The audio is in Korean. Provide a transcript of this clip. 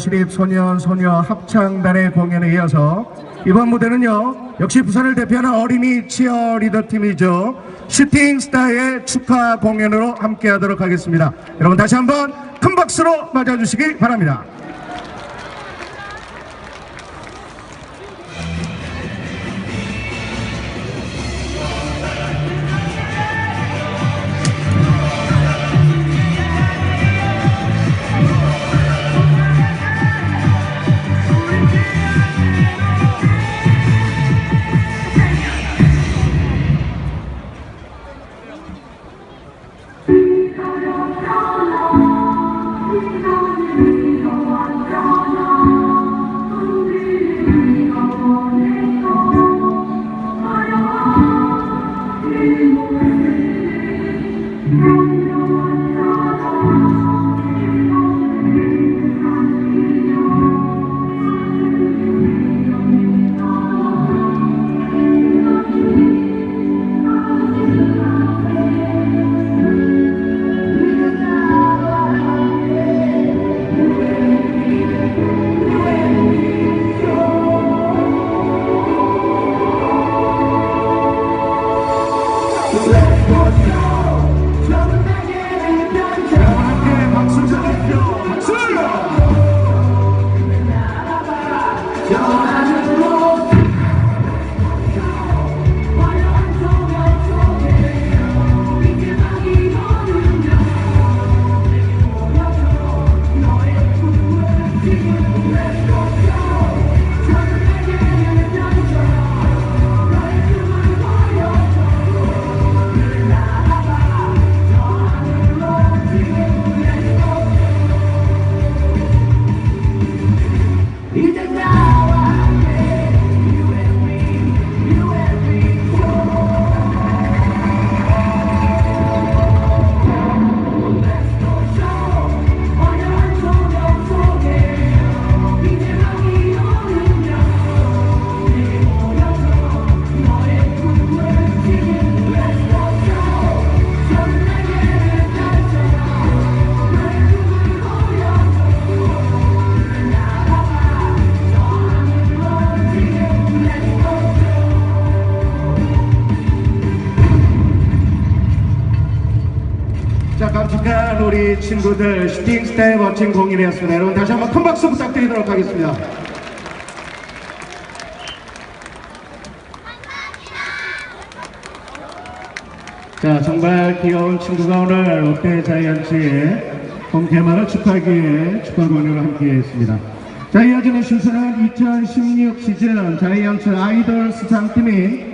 시립 소년 소녀 합창단의 공연에 이어서 이번 무대는요 역시 부산을 대표하는 어린이 치어리더 팀이죠 슈팅스타의 축하 공연으로 함께하도록 하겠습니다. 여러분 다시 한번 큰 박수로 맞아주시기 바랍니다. 함 께 자, 깜찍한 우리 친구들 슈팅스타의 멋진 공연이었습니다. 여러분 다시 한번 큰 박수 부탁드리도록 하겠습니다. 자, 정말 귀여운 친구가 오늘 롯데 자이언츠의 홈 개막을 축하하기 위해 축하 공연을 함께 했습니다. 자, 이어지는 순서는 2016 시즌 자이언츠 아이돌 수상팀인